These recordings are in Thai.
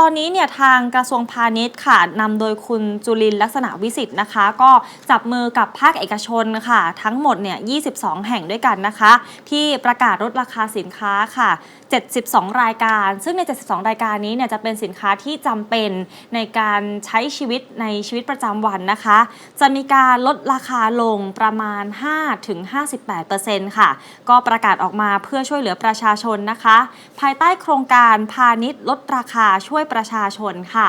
ตอนนี้เนี่ยทางกระทรวงพาณิชย์ค่ะนำโดยคุณจุลินลักษณะวิสิทธิ์นะคะ ก็จับมือกับภาคเอกชนค่ะ ทั้งหมดเนี่ย 22 แห่งด้วยกันนะคะ ที่ประกาศลดราคาสินค้าค่ะ 72 รายการ ซึ่งใน 72 รายการนี้เนี่ยจะเป็นสินค้าที่จำเป็นในการใช้ชีวิตในชีวิตประจำวันนะคะ จะมีการลดราคาลงประมาณ 5-58%ค่ะ ก็ประกาศออกมาเพื่อช่วยเหลือประชาชนนะคะ ภายใต้โครงการพาณิชย์ลดราคาช่วยประชาชนค่ะ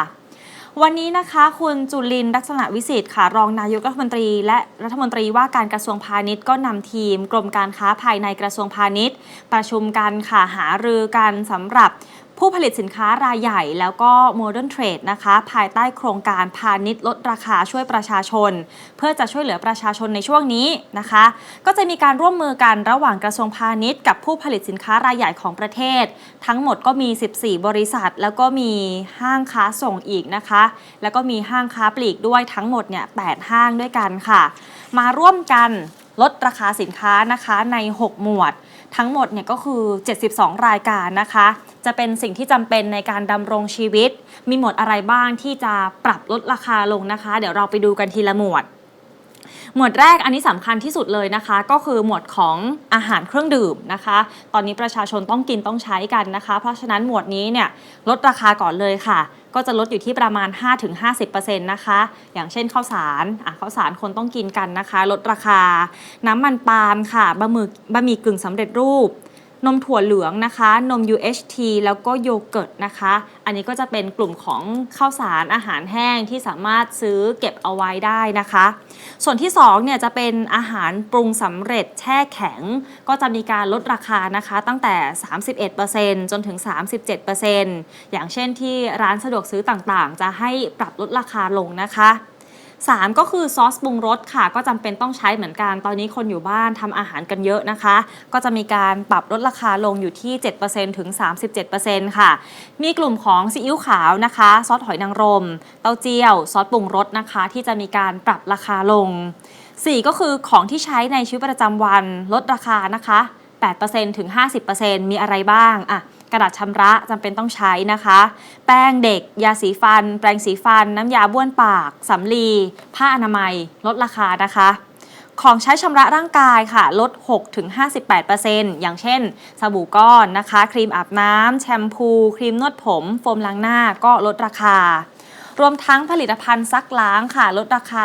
วันนี้นะคะคุณจุลินลักษณะวิสิทธิ์ค่ะ รองนายกรัฐมนตรีและรัฐมนตรีว่าการกระทรวงพาณิชย์ก็นำทีม กรมการค้าภายในกระทรวงพาณิชย์ ประชุมกันค่ะหารือกันสำหรับ ผู้ผลิตสินค้ารายใหญ่แล้วก็ Modern Trade นะคะภายใต้โครงการพาณิชย์ลดราคาช่วยประชาชน เพื่อจะช่วยเหลือประชาชนในช่วงนี้นะคะ ก็จะมีการร่วมมือกันระหว่างกระทรวงพาณิชย์กับผู้ผลิตสินค้ารายใหญ่ของประเทศ ทั้งหมดก็มี 14 บริษัท แล้วก็มีห้างค้าส่งอีกนะคะ แล้วก็มีห้างค้าปลีกด้วยทั้งหมดเนี่ย8ห้างด้วยกันค่ะ มาร่วมกัน ลดราคาสินค้านะคะใน 6 หมวด ทั้งหมดเนี่ยก็คือ 72 รายการนะคะ จะเป็นสิ่งที่จำเป็นในการดำรงชีวิต มีหมวดอะไรบ้างที่จะปรับลดราคาลงนะคะ เดี๋ยวเราไปดูกันทีละหมวด หมวดแรกอันนี้สำคัญที่สุดเลยนะคะ ก็คือหมวดของอาหารเครื่องดื่มนะคะ ตอนนี้ประชาชนต้องกินต้องใช้กันนะคะ เพราะฉะนั้นหมวดนี้เนี่ยลดราคาก่อนเลยค่ะ ก็จะลดอยู่ที่ประมาณ 5-50%นะคะ อย่างเช่นข้าวสารอะข้าวสารคนต้องกินกันนะคะ ลดราคา น้ำมันปาล์มค่ะบะหมี่บะหมี่กึ่งสำเร็จรูป นมถั่วเหลืองนะคะ นม UHT แล้วก็โยเกิร์ตนะคะ อันนี้ก็จะเป็นกลุ่มของข้าวสารอาหารแห้งที่สามารถซื้อเก็บเอาไว้ได้นะคะ ส่วนที่2เนี่ยจะเป็นอาหารปรุงสำเร็จแช่แข็ง ก็จะมีการลดราคานะคะ ตั้งแต่ 31%จนถึง 37%อย่างเช่นที่ร้านสะดวกซื้อต่างๆ จะให้ปรับลดราคาลงนะคะ 3 ก็คือซอสปรุงรสค่ะ ก็จำเป็นต้องใช้เหมือนกัน ตอนนี้คนอยู่บ้านทำอาหารกันเยอะนะคะ ก็จะมีการปรับลดราคาลงอยู่ที่ 7%ถึง 37%ค่ะ มีกลุ่มของซีอิ๊วขาวนะคะ ซอสหอยนางรม เต้าเจี้ยว ซอสปรุงรสนะคะ ที่จะมีการปรับราคาลง 4 ก็คือของที่ใช้ในชีวิตประจำวันลดราคานะคะ 8%ถึง 50%มีอะไรบ้างอะกระดาษชำระจำเป็นต้องใช้นะคะ แป้งเด็ก ยาสีฟัน แปรงสีฟัน น้ำยาบ้วนปากสำลี ผ้าอนามัย ลดราคานะคะ ของใช้ชำระร่างกายค่ะ ลด 6-58%อย่างเช่น สบู่ก้อนนะคะ ครีมอาบน้ำแชมพู ครีมนวดผม โฟมล้างหน้าก็ลดราคา รวมทั้งผลิตภัณฑ์ซักล้างค่ะ ลดราคา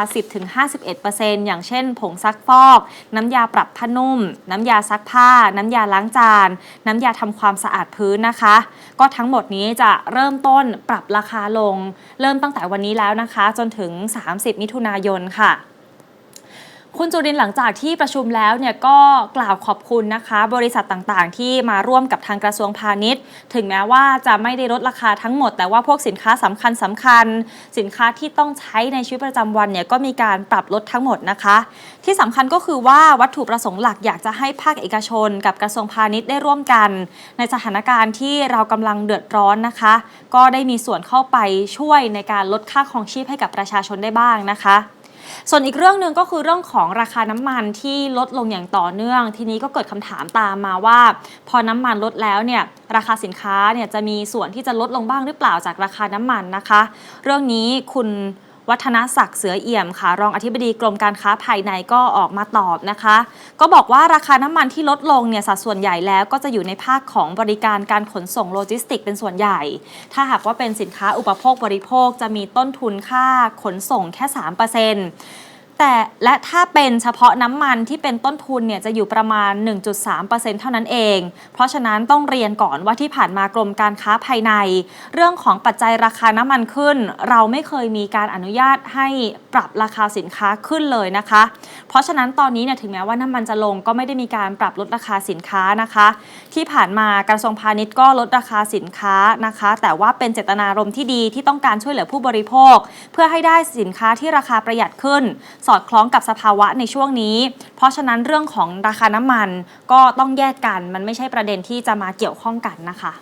10-51%อย่างเช่น ผงซักฟอก น้ำยาปรับผ้านุ่ม น้ำยาซักผ้า น้ำยาล้างจาน น้ำยาทำความสะอาดพื้นนะคะ ก็ทั้งหมดนี้จะเริ่มต้นปรับราคาลง เริ่มตั้งแต่วันนี้แล้วนะคะ จนถึง 30 มิถุนายนค่ะ คุณจุรินหลังจากที่ประชุมแล้วเนี่ยก็กล่าวขอบคุณนะคะ บริษัทต่างๆ ที่มาร่วมกับทางกระทรวงพาณิชย์ ถึงแม้ว่าจะไม่ได้ลดราคาทั้งหมด แต่ว่าพวกสินค้าสำคัญสำคัญ สินค้าที่ต้องใช้ในชีวิตประจำวันเนี่ยก็มีการปรับลดทั้งหมดนะคะ ที่สำคัญก็คือว่าวัตถุประสงค์หลักอยากจะให้ภาคเอกชน กับกระทรวงพาณิชย์ได้ร่วมกัน ในสถานการณ์ที่เรากำลังเดือดร้อนนะคะ ก็ได้มีส่วนเข้าไปช่วยในการลดค่าครองชีพให้กับประชาชนได้บ้างนะคะ ส่วนอีกเรื่องหนึ่งก็คือเรื่องของราคาน้ำมันที่ลดลงอย่างต่อเนื่อง ทีนี้ก็เกิดคำถามตามมาว่า พอน้ำมันลดแล้วเนี่ยราคาสินค้าเนี่ยจะมีส่วนที่จะลดลงบ้างหรือเปล่าจากราคาน้ำมันนะคะ เรื่องนี้คุณ วัฒนศักดิ์เสือเอี่ยมค่ะ รองอธิบดีกรมการค้าภายในก็ออกมาตอบนะคะ ก็บอกว่าราคาน้ำมันที่ลดลงเนี่ยสัดส่วนใหญ่แล้วก็จะอยู่ในภาคของบริการการขนส่งโลจิสติกเป็นส่วนใหญ่ ถ้าหากว่าเป็นสินค้าอุปโภคบริโภคจะมีต้นทุนค่าขนส่งแค่ 3% แต่และถ้าเป็นเฉพาะน้ำมันที่เป็นต้นทุนเนี่ยจะอยู่ประมาณ 1.3%เท่านั้นเอง เพราะฉะนั้นต้องเรียนก่อนว่าที่ผ่านมากรมการค้าภายใน เรื่องของปัจจัยราคาน้ำมันขึ้น เราไม่เคยมีการอนุญาตให้ปรับราคาสินค้าขึ้นเลยนะคะ เพราะฉะนั้นตอนนี้เนี่ยถึงแม้ว่าน้ำมันจะลงก็ไม่ได้มีการปรับลดราคาสินค้านะคะ ที่ผ่านมากระทรวงพาณิชย์ก็ลดราคาสินค้านะคะ แต่ว่าเป็นเจตนารมณ์ที่ดีที่ต้องการช่วยเหลือผู้บริโภค เพื่อให้ได้สินค้าที่ราคาประหยัดขึ้นอดคล้องกับสภาวะในช่วงนี้ เพราะฉะนั้นเรื่องของราคาน้ำมันก็ต้องแยกกัน มันไม่ใช่ประเด็นที่จะมาเกี่ยวข้องกันนะคะ